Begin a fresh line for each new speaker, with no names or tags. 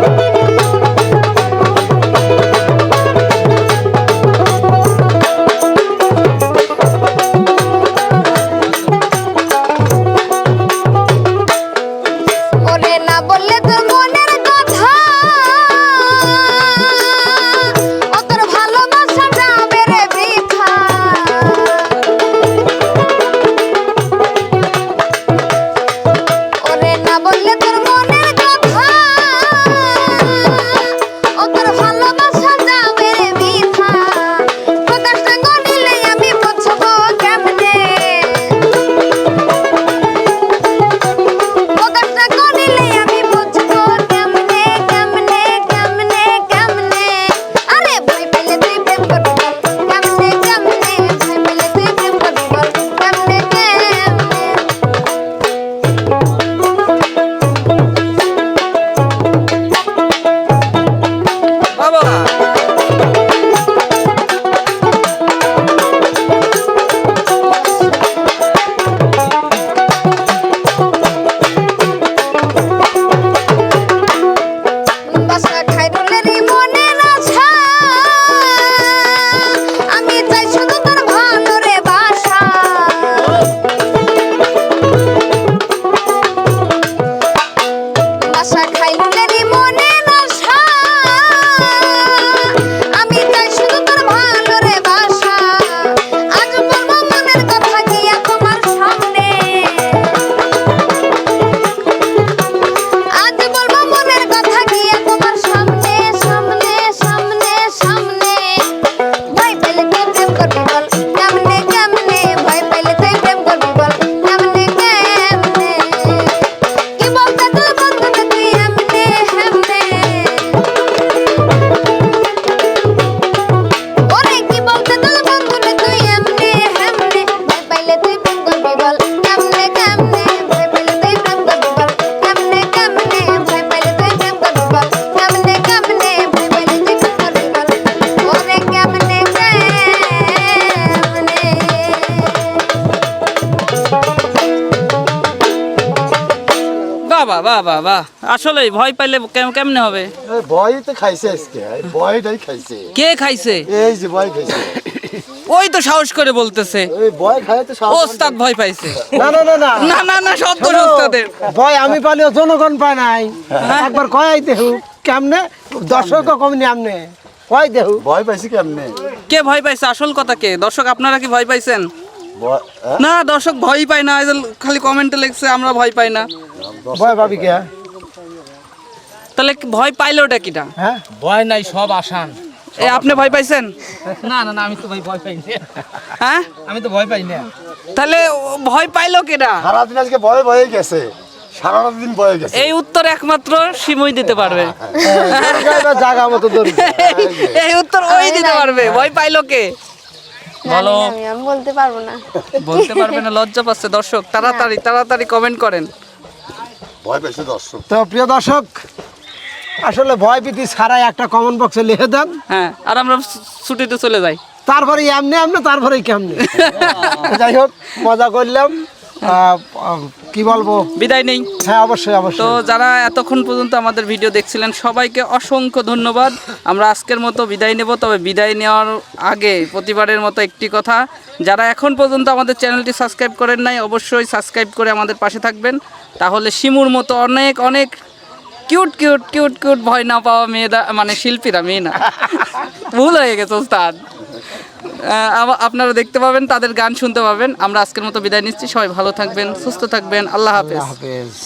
thank you. বাহ আসলে ভয় পাইলে কেমনে হবে?
ভয় তো খাইছে আজকে। ভয়টাই খাইছে।
কে খাইছে?
এই যে ভয় খাইছে।
ওই তো সাহস করে বলতেছে। ওস্তাদ ভয় পাইছে।
না না না না।
না না না সব দোষ ওস্তাদের।
ভয় আমি পালিও জনগণ পায় নাই। একবার কয় দেহু কেমনে? দর্শক কমনি? আমনে। কয় দেহু?
ভয় পাইছি কেমনে?
কে ভয় পাইছে? আসল কথা কে? দর্শক আপনারা কি ভয় পাইছেন?
হ্যাঁ?
না দর্শক ভয় পায় না খালি কমেন্টে লিখছে আমরা ভয় পাই না।
ভয় পাবি কে?
তাহলে ভয় পাইলো ওটা কিটা?
হ্যাঁ?
ভয় নাই সব আসান।
এ আপনি ভয় পাইছেন?
না না না আমি তো ভাই ভয় পাই না।
হ্যাঁ?
আমি তো ভয় পাই না।
তাহলে ভয় পাইলো
সারাদিন আজকে ভয়ে ভয়ে গেছে। বয়ে গেছে।
এই উত্তর একমাত্র সিমুই দিতে পারবে।
জায়গা মতো
এই উত্তর ওই দিতে পারবে। ভয় পাইলো কে? বলো।
বলতে পারব না।
বলতে পারবে না লজ্জা পাচ্ছে। দর্শক তাড়াতাড়ি তাড়াতাড়ি কমেন্ট করেন।
ভয় পেয়েছে দর্শক।
তো প্রিয় দর্শক আসলে ভয় ভীতি ছাড়াই একটা কমন বক্সে লিখে দেন।
হ্যাঁ আর আমরা ছুটিতে চলে যাই।
তারপরে এমনি এমনি তারপরে কেমনি? যাই হোক মজা করলাম। কি বলব?
বিদায় নেই।
হ্যাঁ অবশ্যই অবশ্যই।
তো যারা এতক্ষণ পর্যন্ত আমাদের ভিডিও দেখছিলেন সবাইকে অসংখ্য ধন্যবাদ। আমরা আজকের মতো বিদায় নেব তবে বিদায় নেওয়ার আগে প্রতিবারের মতো একটি কথা। যারা এখন পর্যন্ত আমাদের চ্যানেলটি সাবস্ক্রাইব করেন নাই অবশ্যই সাবস্ক্রাইব করে আমাদের পাশে থাকবেন। তাহলে শিমুর মতো অনেক অনেক কিউট কিউট কিউট কিউট ভয় না পাওয়া মেয়েরা মানে শিল্পীরা মেয়ে না। ভুল হয়ে গেছে ওস্তাদ। আপনারা দেখতে পাবেন, তাদের গান শুনতে পাবেন। আমরা আজকের মতো বিদায় নিচ্ছি। সবাই ভালো থাকবেন, সুস্থ থাকবেন। আল্লাহ
হাফেজ।